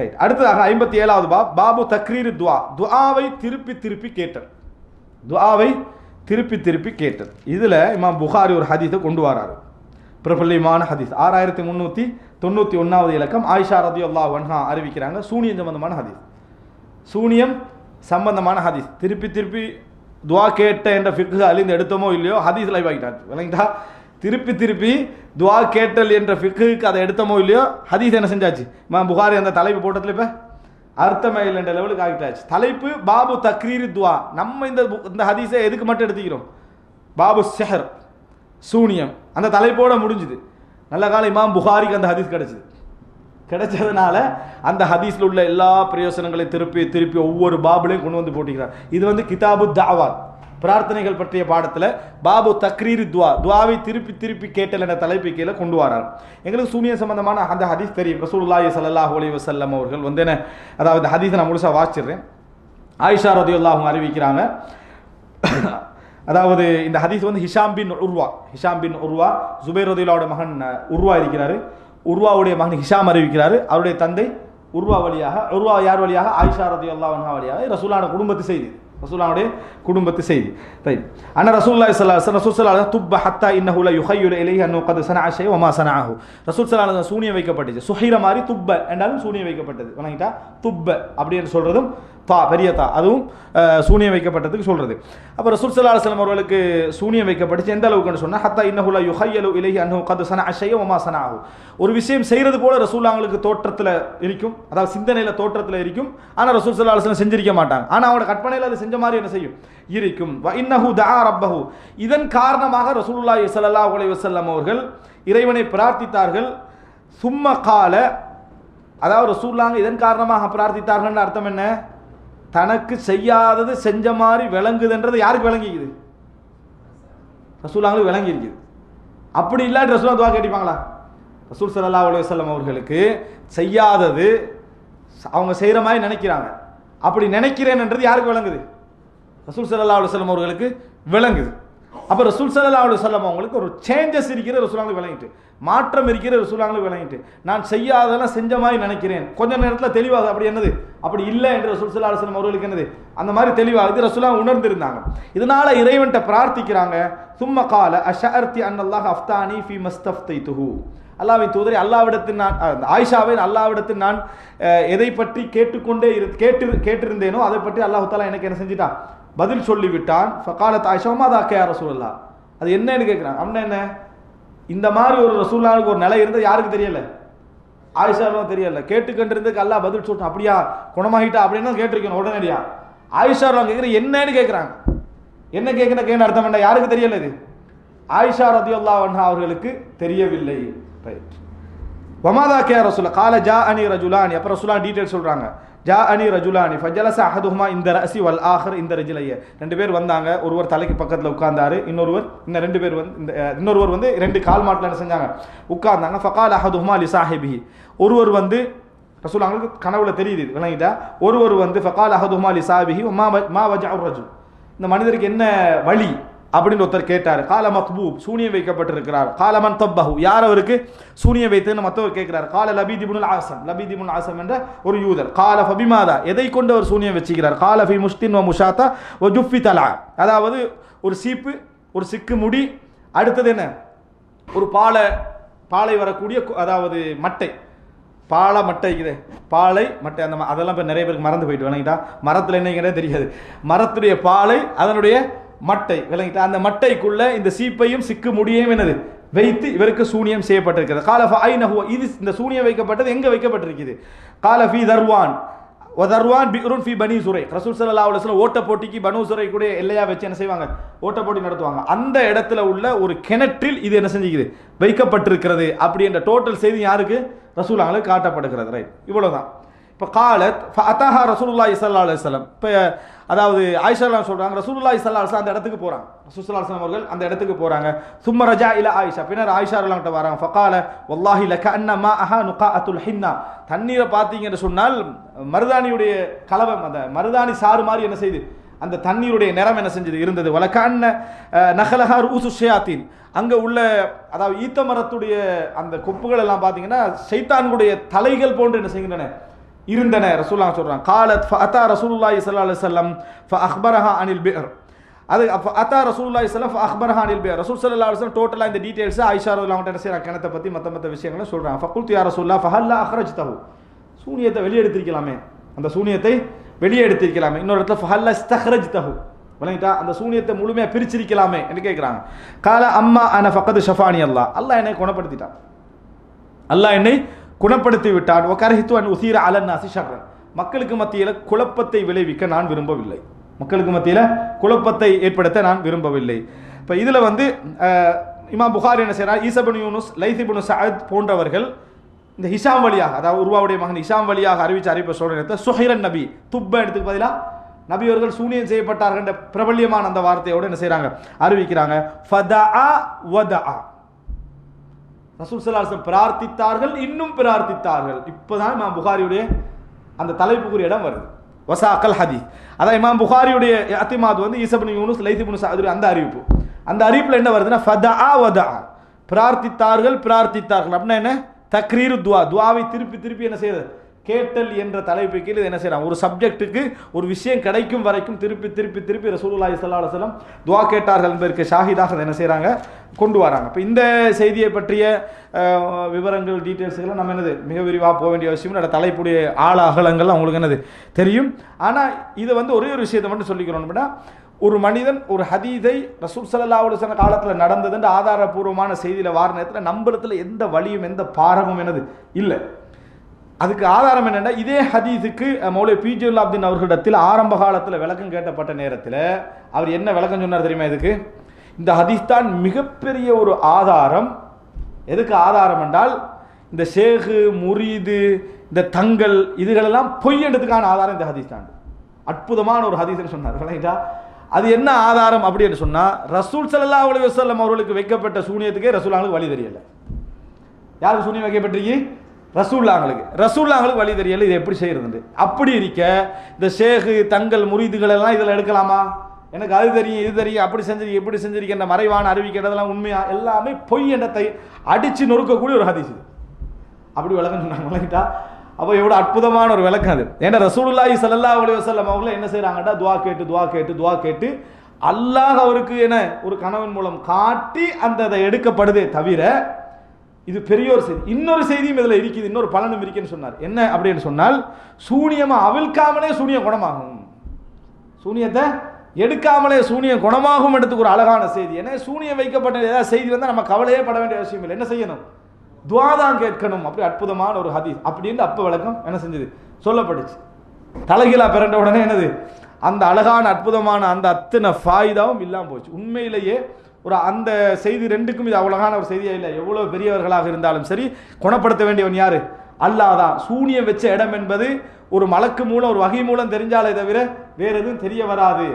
Right அடுத்ததாக ஐம்பத்தி ஏழாவது பாப் பாபு தக்ரீர் துவா. துவாவை திருப்பி திருப்பி கேட்டல் துவாவை திருப்பி திருப்பி கேட்டல் இதில் இமாம் புகாரி ஒரு ஹதீஸை கொண்டு வராரு. பிரபல்யமான ஹதீஸ். ஆறாயிரத்தி முந்நூற்றி தொண்ணூற்றி ஒன்றாவது இலக்கம் ஆயிஷா ரதி அல்லா வன்ஹா அறிவிக்கிறாங்க. சூனியம் சம்பந்தமான ஹதீஸ். சூனியம் சம்பந்தமான ஹதீஸ். திருப்பி திருப்பி துவா கேட்ட என்ற ஃபிக்கு அழிந்து எடுத்தோமோ இல்லையோ ஹதீஸ் லைவ் ஆகிட்டார் விளங்கிட்டா? திருப்பி திருப்பி துவா கேட்டல் என்ற ஃபிக்குக்கு அதை எடுத்தோமோ இல்லையோ ஹதீஸ் என்ன செஞ்சாச்சு? மா புகாரி அந்த தலைப்பு போட்டதுல இப்போ அர்த்தமே இல்லைன்ற லெவலுக்கு ஆகிட்டாச்சு. தலைப்பு பாபு தக்ரீர் துவா. நம்ம இந்த இந்த ஹதீஸை எதுக்கு மட்டும் எடுத்துக்கிறோம்? பாபு செஹர் சூனியம். அந்த தலைப்போட முடிஞ்சுது. நல்ல காலம் இமாம் புகாரிக்கு அந்த ஹதீஸ் கிடைச்சிது. கிடைச்சதுனால அந்த ஹதீஸில் உள்ள எல்லா பிரயோசனங்களையும் திருப்பி திருப்பி ஒவ்வொரு பாபுலையும் கொண்டு வந்து போட்டிக்கிறார். இது வந்து கிதாபு தாவாத் பிரார்த்தனைகள் பற்றிய பாடத்தில் பாபு தக்ரீர் துவா துவாவை திருப்பி திருப்பி கேட்டல் என்ற தலைப்பு கீழே கொண்டு வரார். எங்களுக்கு சூனியம் சம்பந்தமான அந்த ஹதீஸ் தெரியும். ரசூல்லாய் சல்லாஹ் அலைஹி வசல்லம் அவர்கள் வந்து என்ன அதாவது ஹதீஸை நான் முழுசா வாசிச்சிடுறேன். ஆயிஷா ரதியுல்லா அவங்க அறிவிக்கிறாங்க. அதாவது இந்த ஹதீஸ் வந்து Hisham bin Urwa Hisham bin Urwa Zubair ரதியுல்லாவோட மகன் உர்வா இருக்கிறாரு. உர்வாவுடைய மகன் ஹிஷாம் அறிவிக்கிறாரு. அவருடைய தந்தை உர்வா வழியாக உர்வா யார் வழியாக? ஆயிஷா ரதியுல்லாஹ் வழியாக ரசூலான குடும்பத்து செய்தி. ரசூல்லாவுடைய குடும்பத்து செய்தி. தை அண்ணா ரசூல்லாய் சல்லா ரசூல் சல்லா துப்ப ஹத்தா இன்னஹுல யுஹையுல இலை அன்னு கது கத் சனஅ ஒமா வமா ஆகும் ரசூல் சல்லா சூனியம் வைக்கப்பட்டுச்சு. சுஹைர மாதிரி துப்ப என்றாலும் சூனியம் வைக்கப்பட்டது. வணங்கிட்டா துப்ப அப்படின்னு சொல்றதும் தா பெரிய தா அதுவும் சூனியம் வைக்கப்பட்டதுக்கு சொல்கிறது அப்போ ரசூல் சல்லா அலுவலம் அவர்களுக்கு சூனியம் வைக்கப்பட்டுச்சு. எந்த அளவுக்குன்னு சொன்னால் ஹத்தா இன்னஹு யுஹையலு இலகி அன்னு கது சன அஷய ஷை சன ஆகும் ஒரு விஷயம் செய்கிறது போல ரசூல்லாங்களுக்கு தோற்றத்தில் இருக்கும். அதாவது சிந்தனையில் தோற்றத்தில் இருக்கும். ஆனால் ரசூல் சல்லா அலுவலம் செஞ்சிருக்க மாட்டாங்க. ஆனால் அவனோட கற்பனையில் அது செஞ்ச மாதிரி என்ன செய்யும்? இருக்கும். வ இன்னஹு தா ரப்பஹு. இதன் காரணமாக ரசூல்லா ஸல்லல்லாஹு அலைஹி வசல்லம் அவர்கள் இறைவனை பிரார்த்தித்தார்கள். சும்ம கால அதாவது ரசூல்லாங்க இதன் காரணமாக பிரார்த்தித்தார்கள்னு அர்த்தம் என்ன? தனக்கு செய்யாதது செஞ்ச மாதிரி விளங்குதுன்றது யாருக்கு விளங்கிக்குது? ரசூலாங்களுக்கு விளங்கி இருக்குது அப்படி இல்லாட்டி ரசூலா துவா கேட்டிப்பாங்களா ரசூல் சல்லா அலுவலம் அவர்களுக்கு செய்யாதது அவங்க செய்கிற மாதிரி நினைக்கிறாங்க. அப்படி நினைக்கிறேன்ன்றது யாருக்கு விளங்குது? ரசூல் சல்லா அலுவலம் அவர்களுக்கு விளங்குது. அப்போ ரசூல் சல்லா அலி சொல்லம் அவங்களுக்கு ஒரு சேஞ்சஸ் இருக்கிற ரசூலாங்களுக்கு விளங்கிட்டு மாற்றம் இருக்கிற ரசூலாங்களுக்கு விளங்கிட்டு நான் செய்யாததெல்லாம் செஞ்ச மாதிரி நினைக்கிறேன். கொஞ்ச நேரத்தில் தெளிவாகுது. அப்படி என்னது? அப்படி இல்லை என்று ரசூல் சல்லா அலுவலம் அவர்களுக்கு என்னது? அந்த மாதிரி தெளிவாகுது. ரசூலா உணர்ந்திருந்தாங்க. இதனால இறைவன்ட்ட பிரார்த்திக்கிறாங்க. சும்ம கால அஷர்த்தி அன்னல்லாஹ் அஃப்தானி ஃபி மஸ்தஃப்தைதுஹு. அல்லாவின் தூதரை அல்லாவிடத்தில் நான் ஆயிஷாவை அல்லாவிடத்தில் நான் எதை பற்றி கேட்டுக்கொண்டே இரு கேட்டு கேட்டிருந்தேனோ அதை பற்றி அல்லாஹ் தாலா எனக்கு என்ன செஞ்சிட்டான்? பதில் சொல்லிவிட்டான். ஃபகாலத் ஆயிஷாமா அதா கே ரசூலல்லா? அது என்னன்னு கேட்குறான் அப்படின்னா என்ன? இந்த மாதிரி ஒரு ரசூல்லாவுக்கு ஒரு நிலை இருந்தால் யாருக்கு தெரியல? ஆயிஷாலும் தெரியல. கேட்டுக்கொண்டிருந்ததுக்கு அல்லா பதில் சொல்லிட்டான் அப்படியா? குணமாகிட்டா அப்படின்னு கேட்டிருக்கணும் உடனடியா. ஆயிஷாவும் கேட்குற என்னன்னு கேட்குறாங்க என்ன கேட்குற கேன்னு அர்த்தம் என்ன? யாருக்கு தெரியல இது? ஆயிஷா ரதியுல்லா அன்ஹா அவர்களுக்கு தெரியவில்லை. ரைட் வமாதா கே ரசூல கால ஜா அனி ரஜுலான். அப்புறம் ரசூலா டீட்டெயில் சொல்கிறாங்க ஜா அனி ரஜுலானி ஃபஜலச அஹதுஹுமா இந்த ரசி வல் ஆஹர் இந்த ரஜிலைய ரெண்டு பேர் வந்தாங்க ஒருவர் தலைக்கு பக்கத்தில் உட்கார்ந்தாரு இன்னொருவர் இன்னும் ரெண்டு பேர் வந்து இந்த இன்னொருவர் வந்து ரெண்டு கால் மாட்டில் என்ன செஞ்சாங்க? உட்கார்ந்தாங்க. ஃபகால் அஹதுஹுமா லி சாஹிபி ஒருவர் வந்து ரசூலாங்களுக்கு கனவுல தெரியுது விளங்கிட்டா. ஒருவர் வந்து ஃபகால் அஹதுஹுமா லி சாஹிபி மா மா வஜா ரஜு. இந்த மனிதருக்கு என்ன வழி? அப்படின்னு ஒருத்தர் கேட்டார். கால மத்பூப் சூனியம் வைக்கப்பட்டிருக்கிறார். காலமன் தப்பஹு. யார் அவருக்கு? சூனியம் வைத்துன்னு மற்றவர் கேட்கிறார். கால லபீதிபுல் ஆசம். லபீதிபுல் ஆசம் என்ற ஒரு யூதர். கால ஃபபிமாதா. எதை கொண்டு அவர் சூனியம் வச்சுக்கிறார்? கால ஃபி முஸ்தின் வ முஷாத்தா ஒ ஜுஃபி தலா. அதாவது ஒரு சீப்பு ஒரு சிக்கு முடி. அடுத்தது என்ன? ஒரு பாலை பாலை வரக்கூடிய அதாவது மட்டை. பாலை மட்டை இருக்குது பாலை மட்டை. அந்த அதெல்லாம் இப்போ நிறைய பேருக்கு மறந்து போயிட்டு விளங்கிட்டா மரத்தில் என்னங்கிறதே தெரியாது. மரத்துடைய பாலை அதனுடைய மட்டை விளங்கிட்டு அந்த மட்டைக்குள்ள இந்த சீப்பையும் சிக்கு முடியும் என்னது? வைத்து இவருக்கு சூனியம் செய்யப்பட்டிருக்கிறது. கால நஹுவ இது இந்த சூனியம் வைக்கப்பட்டது எங்கே வைக்கப்பட்டிருக்குது? கால ஃபி தர்வான். ஒதர்வான் பிக்ருன் ஃபி பனி சுரை. ரசூல் சல்லா அலுவலம் ஓட்ட போட்டிக்கு பனு சுரை கூட எல்லையாக வச்சு என்ன செய்வாங்க? ஓட்ட போட்டி நடத்துவாங்க. அந்த இடத்துல உள்ள ஒரு கிணற்றில் இது என்ன செஞ்சுக்குது? வைக்கப்பட்டிருக்கிறது. அப்படி என்ற டோட்டல் செய்தி யாருக்கு? ரசூலாங்களுக்கு காட்டப்படுகிறது. ரைட் இவ்வளோதான் இப்போ காலத் அத்தாஹா ரசூலுல்லா இசல்லா அலுவலம் இப்போ அதாவது ஆயிஷாலாம் சொல்கிறாங்க ரசூலுல்லா இசல்லா அலைஹி அந்த இடத்துக்கு போகிறாங்க ரசூசுல்லா ஸல்லல்லாஹு அவர்கள் அந்த இடத்துக்கு போகிறாங்க சும்ம ரஜா இல ஆயிஷா. பின்னர் ஆயிஷா கிட்ட வராங்க. ஃபகால வல்லாஹி லக அன்னமா அஹா நுகா அத்துல் ஹின்னா. தண்ணீரை பார்த்தீங்கன்னு சொன்னால் மருதாணியுடைய கலவை அந்த மருதாணி சாறு மாதிரி என்ன செய்யுது அந்த தண்ணீருடைய நிறம் என்ன செஞ்சது இருந்தது. வழக்கான நகலஹா ஊசு ஷயாத்தீன். அங்கே உள்ள அதாவது ஈத்த மரத்துடைய அந்த கொப்புகள் எல்லாம் பார்த்தீங்கன்னா சைத்தான்களுடைய தலைகள் போன்று என்ன செய்கின்றன இருந்தன ரசூல்லா சொல்கிறான் காலத் அத்தா ரசூலுல்லாஹி அலி சொல்லம் ஃப அக்பரஹா அனில் பேர் அது அத்தா அத்தா ரசூலுல்லாஹி ஃப அக்பரஹா அனில் பேர் ரசூல் சல்லா அலைஹி வஸல்லம் டோட்டலா இந்த டீடைல்ஸ் ஆயிஷா ரலியல்லாஹு அன்ஹா செய்ற கிணத்தை பற்றி மற்ற மற்ற விஷயங்களை சொல்கிறான் ஃபகுல் யா ரசூல்லா ஃபஹல்லா அக்ரஜ்தஹு சூனியத்தை வெளியெடுத்திருக்கலாமே. அந்த சூனியத்தை வெளியே எடுத்திருக்கலாமே இன்னொரு இடத்துல ஃபஹல்லா இஸ்தஹ்ரஜ்தஹு. விளங்கிட்டா அந்த சூனியத்தை முழுமையாக பிரிச்சிருக்கலாமே என்று கேட்குறாங்க கால அம்மா அன ஃபக்கது ஷஃபானி அல்லாஹ். அல்லாஹ் என்னை குணப்படுத்திட்டான். அல்லாஹ் என்னை குணப்படுத்தி விட்டான். ஒகரஹித்து அன் உசீர அலன் நாசி மக்களுக்கு மத்தியில் குழப்பத்தை விளைவிக்க நான் விரும்பவில்லை. மக்களுக்கு மத்தியில் குழப்பத்தை ஏற்படுத்த நான் விரும்பவில்லை. இப்போ இதில் வந்து இமாம் புகார் என்ன செய்கிறார் ஈசபன் யூனுஸ் லைசிபுன் சஹத் போன்றவர்கள் இந்த ஹிஷாம் வழியாக அதாவது உருவாவுடைய மகன் ஹிஷாம் வழியாக அறிவிச்ச அறிவிப்பை சொல்ற நேரத்தில் சுஹைரன் நபி துப்ப எடுத்துக்கு பதிலாக நபி அவர்கள் சூனியம் செய்யப்பட்டார்கள் என்ற பிரபல்யமான அந்த வார்த்தையோடு என்ன செய்கிறாங்க அறிவிக்கிறாங்க. ஃபதா வதா ரசூல் சலாசம் பிரார்த்தித்தார்கள் இன்னும் பிரார்த்தித்தார்கள். இப்போதான் இமாம் புகாரியுடைய அந்த தலைப்புக்குரிய இடம் வருது. வசாக்கல் ஹதி அதான் இமாம் புகாரியுடைய அத்திமாத் வந்து ஈசபின் யூனுஸ் லைசிபுன் சாதுரி அந்த அறிவிப்பு. அந்த அறிவிப்பில் என்ன வருதுன்னா ஃபதா வதா பிரார்த்தித்தார்கள் பிரார்த்தித்தார்கள். அப்படின்னா என்ன? தக்ரீரு துவா. துவாவை திருப்பி திருப்பி என்ன செய்யுது கேட்டல் என்ற தலைப்பு கீழ் இது என்ன செய்யலாம் ஒரு சப்ஜெக்ட்டுக்கு ஒரு விஷயம் கிடைக்கும் வரைக்கும் திருப்பி திருப்பி திருப்பி ரசூலுல்லாஹி ஸல்லல்லாஹு அலைஹி துவா கேட்டார்கள் என்பதற்கு ஷாஹிதாக அதை என்ன செய்கிறாங்க கொண்டு வராங்க. இப்போ இந்த செய்தியை பற்றிய விவரங்கள் டீட்டெயில்ஸ்லாம் நம்ம என்னது? மிக விரிவாக போக வேண்டிய அவசியம் இல்லை. தலைப்புடைய ஆழ அகலங்கள் அவங்களுக்கு என்னது? தெரியும். ஆனால் இதை வந்து ஒரே ஒரு விஷயத்தை மட்டும் சொல்லிக்கிறோம். அப்படின்னா ஒரு மனிதன் ஒரு ஹதீதை ரசூல் சல்லா அலைஹி காலத்தில் நடந்ததுன்ற ஆதாரபூர்வமான செய்தியில் வார நேரத்தில் நம்புறதுல எந்த வழியும் எந்த பாரமும் என்னது? இல்லை. அதுக்கு ஆதாரம் என்னென்னா இதே ஹதீஸுக்கு அஹ், மௌலை பிஜுல் அப்தின் அவர்களிடத்தில் ஆரம்ப காலத்தில் விளக்கம் கேட்டப்பட்ட நேரத்தில் அவர் என்ன விளக்கம் சொன்னார் தெரியுமா இதுக்கு? இந்த ஹதீஸ் தான் மிகப்பெரிய ஒரு ஆதாரம். எதுக்கு ஆதாரம் என்றால் இந்த ஷேகு முரீது இந்த தங்கள் இதுகளெல்லாம் பொய் எடுத்துக்கான ஆதாரம் இந்த ஹதீஸ் தான். அற்புதமான ஒரு ஹதீஸ்னு சொன்னார் விளங்கிட்டா அது என்ன ஆதாரம் அப்படின்னு சொன்னால் ரசூல் சல்லா அலி வசல்லம் அவர்களுக்கு வைக்கப்பட்ட சூனியத்துக்கே ரசூல் அவங்களுக்கு வழி தெரியலை. யாருக்கு சூனியம் வைக்கப்பட்டிருக்கு? ரசூல்லாங்களுக்கு ரசூல்லாங்களுக்கு வழி தெரியல இது எப்படி செய்கிறது அப்படி இருக்க இந்த ஷேகு தங்கள் முறிதுகள் எல்லாம் இதில் எடுக்கலாமா? எனக்கு அது தெரியும் இது தெரியும் அப்படி செஞ்சிருக்க இப்படி செஞ்சிருக்கின்ற மறைவான அறிவிக்கிறதெல்லாம் உண்மையா? எல்லாமே பொய் எண்ணத்தை அடித்து நொறுக்கக்கூடிய ஒரு ஹதீஸ் இது. அப்படி விளக்கம் சொன்னாங்க விளக்கிட்டா அப்போ எவ்வளோ அற்புதமான ஒரு விளக்கம் அது. ஏன்னா ரசூலுல்லாஹி சல்லா அலி வசல்லம் அவங்கள என்ன செய்கிறாங்கட்டா துவா கேட்டு துவா கேட்டு துவா கேட்டு அல்லாஹ் அவருக்கு என்ன ஒரு கணவன் மூலம் காட்டி அந்த அதை எடுக்கப்படுதே தவிர இது பெரிய ஒரு செய்தி. இன்னொரு செய்தியும் இதில் இருக்குது இன்னொரு பலனும் இருக்குன்னு சொன்னார். என்ன அப்படின்னு சொன்னால் சூனியமாக அவிழ்க்காமலே சூனியம் குணமாகும். சூனியத்தை எடுக்காமலே சூனியம் குணமாகும் எடுத்துக்கு ஒரு அழகான செய்தி. ஏன்னா சூனியம் வைக்கப்பட்ட ஏதாவது செய்தி வந்தால் நம்ம கவலையே பட வேண்டிய அவசியம் இல்லை. என்ன செய்யணும்? துவா தான் கேட்கணும். அப்படி அற்புதமான ஒரு ஹதீஸ். அப்படின்னு அப்போ விளக்கம் என்ன செஞ்சது? சொல்லப்பட்டுச்சு. தலைகீழா பிறண்ட உடனே என்னது? அந்த அழகான அற்புதமான அந்த அத்தனை ஃபாய்தாவும் இல்லாமல் போச்சு. உண்மையிலேயே ஒரு அந்த செய்தி ரெண்டுக்கும் இது அவ்வளோகான ஒரு செய்தியாக இல்லை. எவ்வளோ பெரியவர்களாக இருந்தாலும் சரி குணப்படுத்த வேண்டியவன் யார்? அல்லாஹ் தான் சூனியம் வச்ச இடம் என்பது ஒரு மலக்கு மூலம் ஒரு வகை மூலம் தெரிஞ்சாலே தவிர வேறு எதுவும் தெரிய வராது.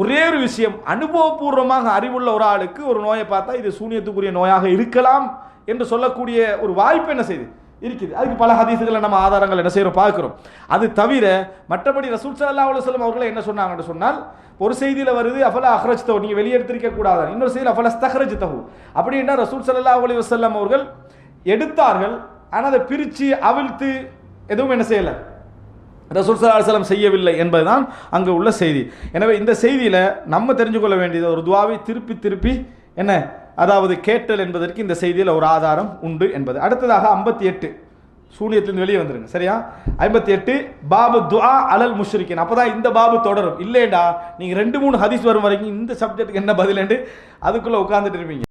ஒரே ஒரு விஷயம் அனுபவபூர்வமாக அறிவுள்ள ஒரு ஆளுக்கு ஒரு நோயை பார்த்தா இது சூனியத்துக்குரிய நோயாக இருக்கலாம் என்று சொல்லக்கூடிய ஒரு வாய்ப்பு என்ன செய்யுது? இருக்குது. அதுக்கு பல ஹதீஸுகளை நம்ம ஆதாரங்கள் என்ன செய்கிறோம் பார்க்குறோம். அது தவிர மற்றபடி ரசூல் சல்லா அலைஹி வஸல்லம் அவர்கள் என்ன சொன்னாங்கன்னு சொன்னால் ஒரு செய்தியில் வருது அஃபலா அஹ்ரஜ்தஹு? நீங்கள் வெளியெடுத்திருக்க கூடாது. இன்னொரு செய்தியில் அஃபலா ஸ்தஹ்ரஜ்தஹு? அப்படின்னா ரசூல் சல்லா அலி வசல்லம் அவர்கள் எடுத்தார்கள் ஆனால் அதை பிரித்து அவிழ்த்து எதுவும் என்ன செய்யலை. ரசூல் ஸல்லல்லாஹு அலைஹி செய்யவில்லை என்பதுதான் அங்கே உள்ள செய்தி. எனவே இந்த செய்தியில் நம்ம தெரிஞ்சு கொள்ள வேண்டியது ஒரு துவாவை திருப்பி திருப்பி என்ன? அதாவது கேட்டல் என்பதற்கு இந்த செய்தியில் ஒரு ஆதாரம் உண்டு என்பது. அடுத்ததாக ஐம்பத்தி எட்டு. சூனியத்திலிருந்து வெளியே வந்துருங்க. சரியா? ஐம்பத்தி எட்டு பாபு துஆ அலல் முஷ்ரிக்கின் அப்பதான் இந்த பாபு தொடரும். இல்லைடா நீங்கள் ரெண்டு மூணு ஹதீஸ் வரும் வரைக்கும் இந்த சப்ஜெக்ட்டுக்கு என்ன பதிலண்டு அதுக்குள்ளே உட்காந்துட்டு இருப்பீங்க.